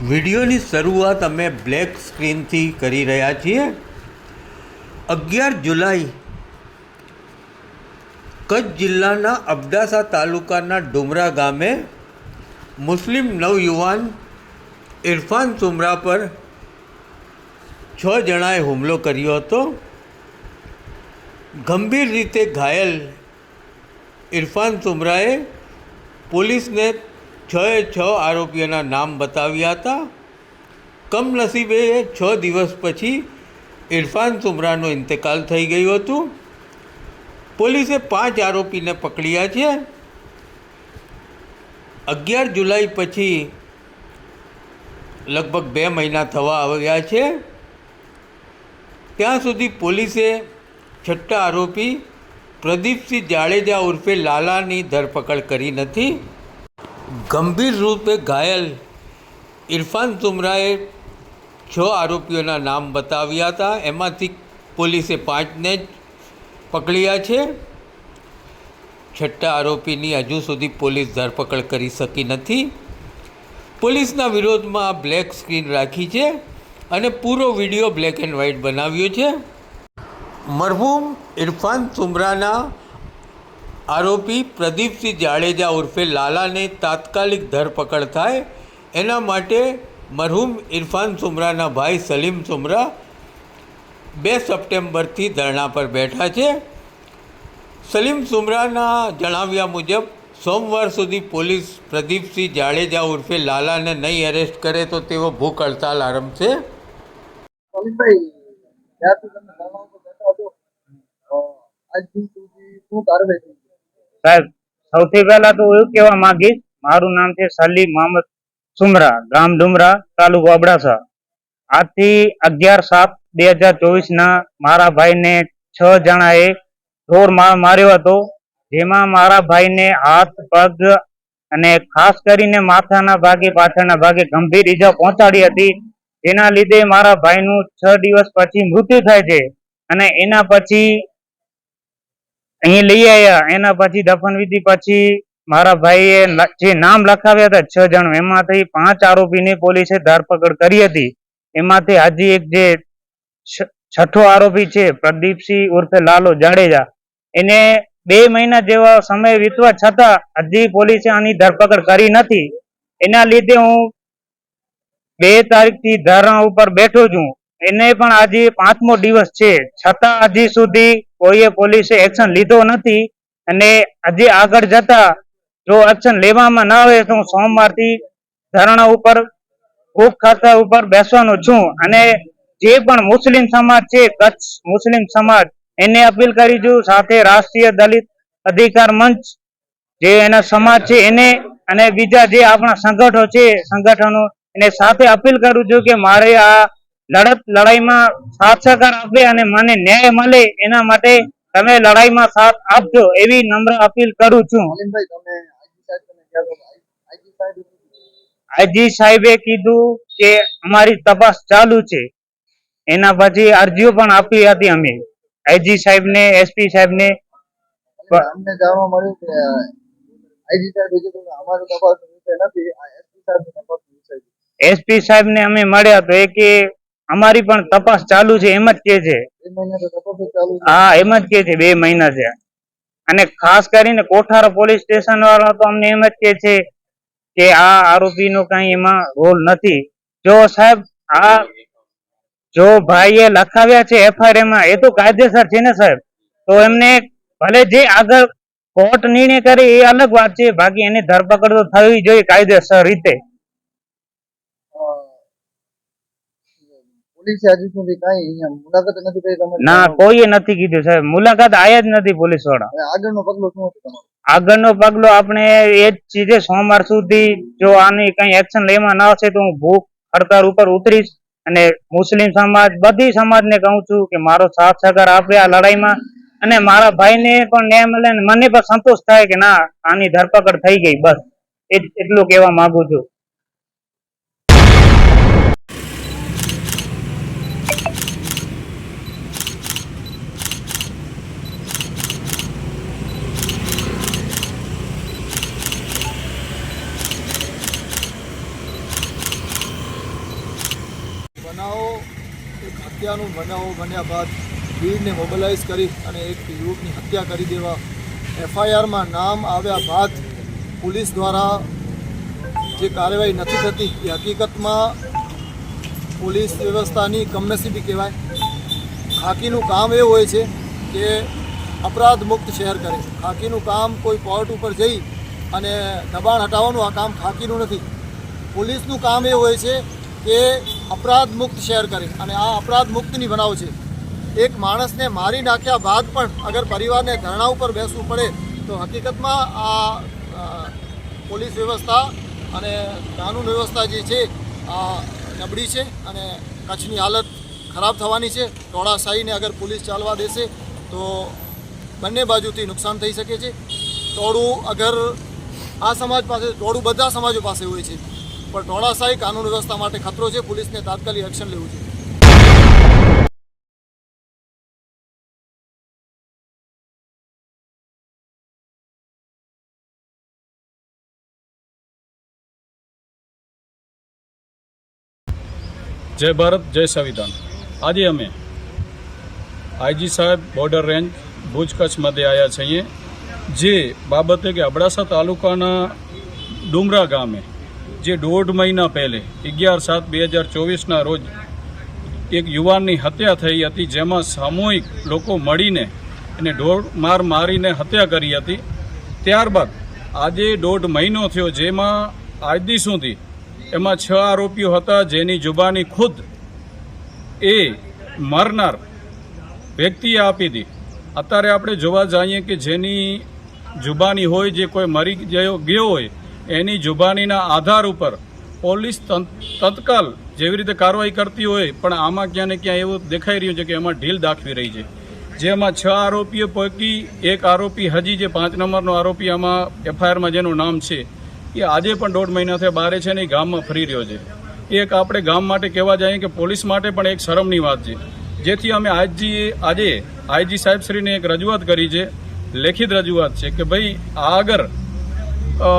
વિડીયોની શરૂઆત અમે બ્લેક સ્ક્રીનથી કરી રહ્યા છીએ. અગિયાર જુલાઈ કચ્છ જિલ્લાના અબડાસા તાલુકાના ડુમરા ગામે મુસ્લિમ નવયુવાન ઇરફાન સુમરા પર છ જણાએ હુમલો કર્યો હતો. ગંભીર રીતે ઘાયલ ઇરફાન સુમરાએ પોલીસને છ એ છ આરોપીઓના નામ બતાવ્યા હતા. કમનસીબે છ દિવસ પછી ઇરફાન સુમરાનો ઇંતકાલ થઈ ગયું હતું. પોલીસે પાંચ આરોપીને પકડ્યા છે. અગિયાર જુલાઈ પછી લગભગ બે મહિના થવા આવ્યા છે. ત્યાં સુધી પોલીસે છઠ્ઠા આરોપી પ્રદીપસિંહ જાડેજા ઉર્ફે લાલાની ધરપકડ કરી નથી. ગંભીર રૂપે ઘાયલ ઇરફાન તુમરાએ છ આરોપીઓના નામ બતાવ્યા હતા. એમાંથી પોલીસે પાંચને જ પકડ્યા છે. છઠ્ઠા આરોપીની હજુ સુધી પોલીસ ધરપકડ કરી શકી નથી. પોલીસના વિરોધમાં બ્લેક સ્ક્રીન રાખી છે અને પૂરો વીડિયો બ્લેક એન્ડ વ્હાઇટ બનાવ્યો છે. મરહૂમ ઇરફાન સુમરાના આરોપી પ્રદીપસિંહ જાડેજા ઉર્ફે લાલાને તાત્કાલિક ધરપકડ થાય. એના માટે મરહૂમ ઇરફાન સુમરાના ભાઈ સલીમ સુમરા બે સપ્ટેમ્બરથી ધરણા પર બેઠા છે. સલીમ સુમરાના જણાવ્યા મુજબ, સોમવાર સુધી પોલીસ પ્રદીપસિંહ જાડેજા ઉર્ફે લાલાને નહીં એરેસ્ટ કરે તો તેઓ ભૂખ હડતાલ આરંભશે આજ સુધી શું કાર્યવાહી? સાહેબ, સૌથી પહેલા તો એવું કહેવા માંગીશ, મારું નામ છે સલી મોહમ્મદ સુમરા, ગામ ડુમરા, તાલુકો અબડાસા. આજથી અગિયાર સાત બે હજાર ચોવીસના મારા ભાઈને છ જણાએ ઢોર માર માર્યો હતો, જેમાં મારા ભાઈને હાથ, પગ અને ખાસ કરીને માથાના ભાગે, પાછળના ભાગે ગંભીર ઈજા પહોંચાડી હતી. જેના લીધે મારા ભાઈનું છ દિવસ પછી મૃત્યુ થાય છે અને એના પછી અહીં લઈ આવ્યા એના પછી દફન વિધિ પછી મારા ભાઈએ જે નામ લખાવ્યા હતા, છ જણ એમાંથી પાંચ આરોપીની પોલીસે ધરપકડ કરી હતી. એમાંથી હજી એક જે છઠ્ઠો આરોપી છે, પ્રદીપસિંહ ઉર્ફે લાલો જાડેજા. એને બે મહિના જેવા સમય વીતવા છતાં હજી પોલીસે આની ધરપકડ કરી નથી. એના લીધે હું બે તારીખથી ધરણા ઉપર બેઠો છું. એને પણ આજે પાંચમો દિવસ છે. છતાં હજી સુધી કોઈએ પોલીસે એક્શન લીધો નથી અને હજી આગળ જતા જો એક્શન લેવામાં ના આવે તો હું સોમવારથી ધરણા ઉપર ભૂખ ખાતા ઉપર બેસવાનો છું અને જે પણ મુસ્લિમ સમાજ છે, કચ્છ મુસ્લિમ સમાજ, એને અપીલ કરી છું સાથે રાષ્ટ્રીય દલિત અધિકાર મંચ, જે એના સમાજ છે એને અને બીજા જે આપણા સંગઠનો છે, સંગઠનો, એને સાથે અપીલ કરું છું કે મારે આ લડત લડાઈમાં સાથ સહકાર આપે અને મને ન્યાય મળે એના માટે તમે લડાઈમાં સાથ આપજો એવી નમ્ર અપીલ કરું છું. આઈજી સાહેબ સાહેબ સાહેબે કીધું કે અમારી તપાસ ચાલુ છે. એના પછી અરજીઓ પણ આપી હતી અમે. આઈજી સાહેબને એસપી સાહેબને. અમને જાણવા મળ્યું કે આઈજી સાહેબે તપાસ નથી એસપી સાહેબ ને એસપી સાહેબને અમે મળ્યા તો એ કે અમારી પણ તપાસ ચાલુ છે એમ જ કે છે. હા એમ જ કે છે બે મહિના છે. અને ખાસ કરીને કોઠારા પોલીસ સ્ટેશન વાળા તો અમને એમ જ કે છે કે આ આરોપીનો કઈ એમાં રોલ નથી. જો સાહેબ આ જો ભાઈએ લખાવ્યા છે એફઆઈઆરમાં એ તો કાયદેસર છે ને સાહેબ? તો એમને ભલે જે આગળ કોર્ટ નિર્ણય કરે એ અલગ વાત છે બાકી એની ધરપકડ તો થવી જોઈએ કાયદેસર રીતે. પોલીસે હજી સુધી કાંઈ અહીંયા મુલાકાત નથી કરી તમે ના કોઈએ નથી કીધું સાહેબ. મુલાકાત આયા જ નથી પોલીસવાળા હવે આગળનો પગલું શું હતું તમારું? આગળનો પગલો આપણે એ જ ચીજે સોમવાર સુધી જો આની કઈ એક્શન લેવામાં ના આવશે તો હું ભૂખ હડતાળ ઉપર ઉતરીશ અને મુસ્લિમ સમાજ બધી સમાજને કહું છું કે મારો સાથ સહકાર આપે આ લડાઈમાં. અને મારા ભાઈને પણ ન્યાય મળે અને મને પણ સંતોષ થાય કે ના આની ધરપકડ થઈ ગઈ બસ. એટલું કહેવા માંગુ છું બનાવો એક હત્યાનું બનાવો બન્યા બાદ ભીડને મોબિલાઇઝ કરી અને એક યુવકની હત્યા કરી દેવા. એફઆઈઆરમાં નામ આવ્યા બાદ પોલીસ દ્વારા જે કાર્યવાહી નથી થતી, એ હકીકતમાં પોલીસ વ્યવસ્થાની કમનસીબી કહેવાય. ખાકીનું કામ એ હોય છે કે અપરાધ મુક્ત શહેર કરે. ખાકીનું કામ કોઈ કોર્ટ ઉપર જઈ અને દબાણ હટાવવાનું આ કામ ખાકીનું નથી. પોલીસનું કામ એ હોય છે કે અપરાધ મુક્ત શહેર કરે અને આ અપરાધ મુક્તની બનાવ છે. એક માણસને મારી નાખ્યા બાદ પણ અગર પરિવારને ધરણા ઉપર બેસવું પડે, તો હકીકતમાં આ પોલીસ વ્યવસ્થા અને કાનૂન વ્યવસ્થા જે છે, આ નબળી છે અને કચ્છની હાલત ખરાબ થવાની છે. ટોળાશાહીને અગર પોલીસ ચાલવા દેશે, તો બંને બાજુથી નુકસાન થઈ શકે છે. ટોળું અગર આ સમાજ પાસે, ટોળું બધા સમાજો પાસે હોય છે પણ ટોળાશાહી કાનૂન વ્યવસ્થા માટે ખતરો છે. પોલીસને તાત્કાલિક એક્શન લેવું છે જય ભારત, જય સંવિધાન. આજે અમે આઈજી સાહેબ બોર્ડર રેન્જ ભુજ કચ્છ મધ્યે આવ્યા છીએ. જે બાબતે કે અબડાસા તાલુકાના ડુમરા ગામે જે દોઢ મહિના પહેલે, અગિયાર સાત બે હજાર ચોવીસના રોજ એક યુવાનની હત્યા થઈ હતી, જેમાં સામૂહિક લોકો મળીને એને દોઢ માર મારીને હત્યા કરી હતી. ત્યારબાદ આજે દોઢ મહિનો થયો, જેમાં આજદી સુધી એમાં છ આરોપીઓ હતા, જેની જુબાની ખુદ એ મરનાર વ્યક્તિએ આપી હતી. અત્યારે આપણે જોવા જઈએ કે જેની જુબાની હોય, જે કોઈ મરી ગયો ગયો હોય એની જુબાનીના આધાર ઉપર પોલીસ તત્કાલ જેવી રીતે કાર્યવાહી કરતી હોય, પણ આમાં ક્યાં ને ક્યાં એવું દેખાઈ રહ્યું છે કે એમાં ઢીલ દાખવી રહી છે. જેમાં છ આરોપીઓ પૈકી એક આરોપી હજી જે પાંચ નંબરનો આરોપી આમાં એફઆઈઆરમાં જેનું નામ છે, એ આજે પણ દોઢ મહિનાથી બારે છે ને એ ગામમાં ફરી રહ્યો છે. એક આપણે ગામ માટે કહેવા જઈએ કે પોલીસ માટે પણ એક શરમની વાત છે. જેથી અમે આઈજી આજે આઈજી સાહેબશ્રીને એક રજૂઆત કરી છે, લેખિત રજૂઆત છે કે ભાઈ આ આગળ અ,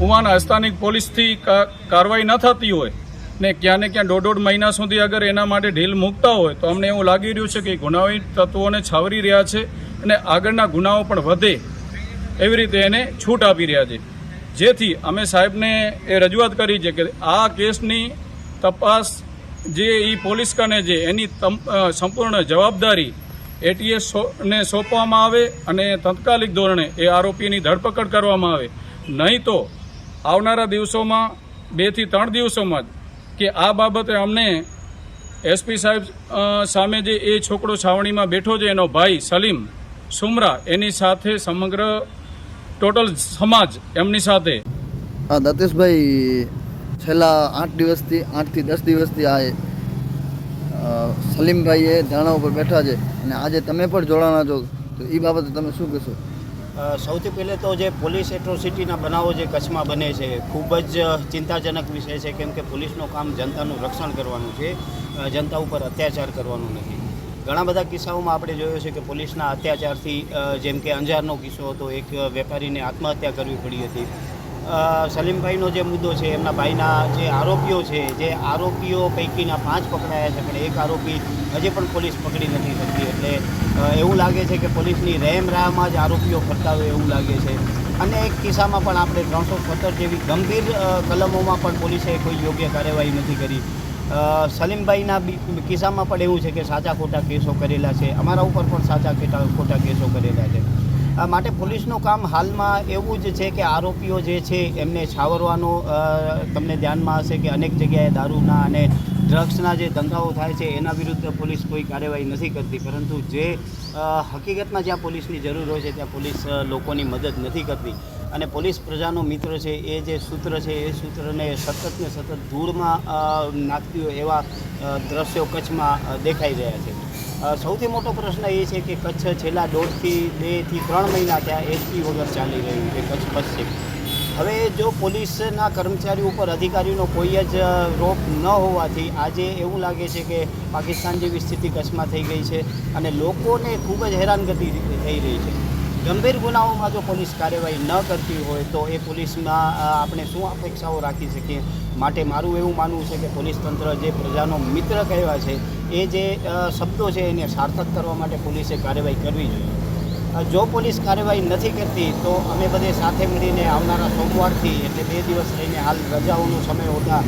ઉવાના સ્થાનિક પોલીસથી કાર્યવાહી ન થતી હોય ને ક્યાં ને ક્યાં દોઢ દોઢ મહિના સુધી અગર એના માટે ઢીલ મૂકતા હોય તો અમને એવું લાગી રહ્યું છે કે ગુનાવી તત્વોને છાવરી રહ્યા છે અને આગળના ગુનાઓ પણ વધે એવી રીતે એને છૂટ આપી રહ્યા છે. જેથી અમે સાહેબને એ રજૂઆત કરી છે કે આ કેસની તપાસ જે એ પોલીસ કને છે એની સંપૂર્ણ જવાબદારી એટીએસ ને સોંપવામાં આવે અને તત્કાલિક ધોરણે એ આરોપીની ધરપકડ કરવામાં આવે. નહીં તો આવનારા દિવસોમાં બેથી ત્રણ દિવસોમાં જ કે આ બાબતે અમને એસપી સાહેબ સામે જે એ છોકરો છાવણીમાં બેઠો છે, એનો ભાઈ સલીમ સુમરા, એની સાથે સમગ્ર ટોટલ સમાજ એમની સાથે. હા દતેશભાઈ છેલ્લા આઠ દિવસથી, આઠથી દસ દિવસથી આ સલીમભાઈએ ધારણા ઉપર બેઠા છે. અને આજે તમે પણ જોડાણા છો. તો એ બાબતે તમે શું કહેશો? સૌથી પહેલે તો જે પોલીસ એટ્રોસિટીના બનાવો જે કચ્છમાં બને છે, ખૂબ જ ચિંતાજનક વિષય છે, કેમ કે પોલીસનું કામ જનતાનું રક્ષણ કરવાનું છે જનતા ઉપર અત્યાચાર કરવાનું નથી. ઘણા બધા કિસ્સાઓમાં આપણે જોયો છે કે પોલીસના અત્યાચારથી જેમ કે અંજારનો કિસ્સો હતો, એક વેપારીને આત્મહત્યા કરવી પડી હતી. સલીમભાઈનો જે મુદ્દો છે, એમના ભાઈના જે આરોપીઓ છે, જે આરોપીઓ પૈકીના પાંચ પકડાયા છે, પણ એક આરોપી હજી પણ પોલીસ પકડી નથી શકતી એટલે એવું લાગે છે કે પોલીસની રેમ રાહમાં જ આરોપીઓ ફરતા હોય એવું લાગે છે. અને એક કિસ્સામાં પણ આપણે ત્રણસો સત્તર જેવી ગંભીર કલમોમાં પણ પોલીસે કોઈ યોગ્ય કાર્યવાહી નથી કરી. સલીમભાઈના કિસ્સામાં પણ એવું છે કે સાચા ખોટા કેસો કરેલા છે. અમારા ઉપર પણ સાચા ખોટા કેસો કરેલા છે. માટે પોલીસનું કામ હાલમાં એવું જ છે કે આરોપીઓ જે છે એમને છાવરવાનો તમને ધ્યાનમાં હશે કે અનેક જગ્યાએ દારૂના અને ડ્રગ્સના જે ધંધાઓ થાય છે એના વિરુદ્ધ પોલીસ કોઈ કાર્યવાહી નથી કરતી. પરંતુ જે હકીકતમાં જ્યાં પોલીસની જરૂર હોય છે ત્યાં પોલીસ લોકોની મદદ નથી કરતી. અને પોલીસ પ્રજાનો મિત્ર છે, એ જે સૂત્ર છે, એ સૂત્રને સતત ને સતત ધૂળમાં નાખતી હોય એવા દ્રશ્યો કચ્છમાં દેખાઈ રહ્યા છે. સૌથી મોટો પ્રશ્ન એ છે કે કચ્છ છેલ્લા દોઢથી બેથી ત્રણ મહિના ત્યાં એસપી વગર ચાલી રહ્યું છે, કચ્છ પશ્ચિમ હવે જો પોલીસના કર્મચારીઓ ઉપર અધિકારીનો કોઈ જ રોપ ન હોવાથી આજે એવું લાગે છે કે પાકિસ્તાન જેવી સ્થિતિ કચ્છમાં થઈ ગઈ છે અને લોકોને ખૂબ જ હેરાનગતિ થઈ રહી છે. ગંભીર ગુનાઓમાં જો પોલીસ કાર્યવાહી ન કરતી હોય તો એ પોલીસમાં આપણે શું અપેક્ષાઓ રાખી શકીએ? માટે મારું એવું માનવું છે કે પોલીસ તંત્ર જે પ્રજાનો મિત્ર કહેવા છે, એ જે શબ્દો છે એને સાર્થક કરવા માટે પોલીસે કાર્યવાહી કરવી જોઈએ. જો પોલીસ કાર્યવાહી નથી કરતી, તો અમે બધે સાથે મળીને આવનારા સોમવારથી એટલે બે દિવસ રહીને હાલ રજાઓનો સમય હોતા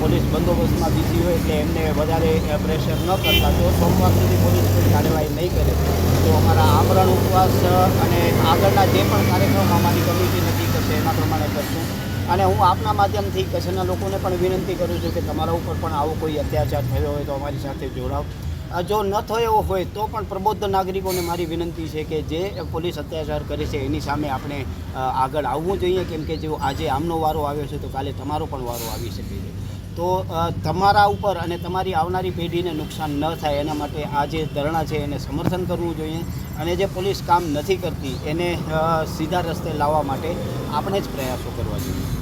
પોલીસ બંદોબસ્તમાં બીજી હોય એટલે એમને વધારે પ્રેશર ન કરતા. જો સોમવાર સુધી પોલીસ કોઈ કાર્યવાહી નહીં કરે, તો અમારા આમરણ ઉપવાસ અને આગળના જે પણ કાર્યક્રમ અમારી કમિટી નક્કી કરશે, એના પ્રમાણે કરશું. અને હું આપના માધ્યમથી કચ્છના લોકોને પણ વિનંતી કરું છું કે તમારા ઉપર પણ આવો કોઈ અત્યાચાર થયો હોય તો અમારી સાથે જોડાવ. જો ન થયો હોય તો પણ પ્રબુદ્ધ નાગરિકોને મારી વિનંતી છે કે જે પોલીસ અત્યાચાર કરે છે, એની સામે આપણે આગળ આવવું જોઈએ. કેમ કે જો આજે આમનો વારો આવ્યો છે, તો કાલે તમારો પણ વારો આવી શકે છે. તો તમારા ઉપર અને તમારી આવનારી પેઢીને નુકસાન ન થાય, એના માટે આ જે ધરણા છે, એને સમર્થન કરવું જોઈએ. અને જે પોલીસ કામ નથી કરતી, એને સીધા રસ્તે લાવવા માટે આપણે જ પ્રયાસો કરવા જોઈએ.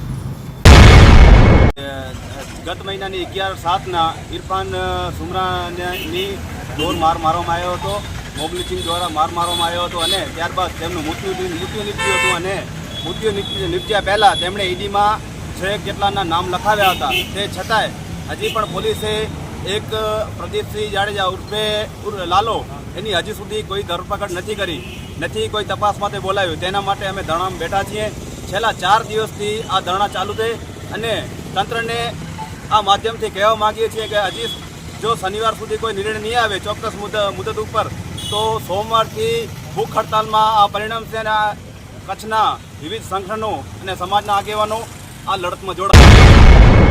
ગત મહિનાની અગિયાર સાતના ઇરફાન સુમરાની દોર માર મારવામાં આવ્યો હતો. મોગલી દ્વારા માર મારવામાં આવ્યો હતો અને ત્યારબાદ તેમનું મૃત્યુ મૃત્યુ નીપજ્યું હતું અને મૃત્યુ નીપ- નીપજ્યા પહેલાં તેમણે ઈડીમાં છ કેટલાના નામ લખાવ્યા હતા. તે છતાંય હજી પણ પોલીસે એક પ્રદીપસિંહ જાડેજા ઉર્ફ લાલો, એની હજી સુધી કોઈ ધરપકડ નથી કરી. નથી કોઈ તપાસ માટે બોલાવ્યું. તેના માટે અમે ધરણામાં બેઠા છીએ. છેલ્લા ચાર દિવસથી આ ધરણા ચાલુ છે અને તંત્રને આ માધ્યમથી કહેવા માગીએ છીએ કે હજી જો શનિવાર સુધી કોઈ નિર્ણય નહીં આવે ચોક્કસ મુદત ઉપર, તો સોમવારથી ભૂખ હડતાલમાં આ પરિણામ છે અને કચ્છના વિવિધ સંગઠનો અને સમાજના આગેવાનો આ લડતમાં જોડાયા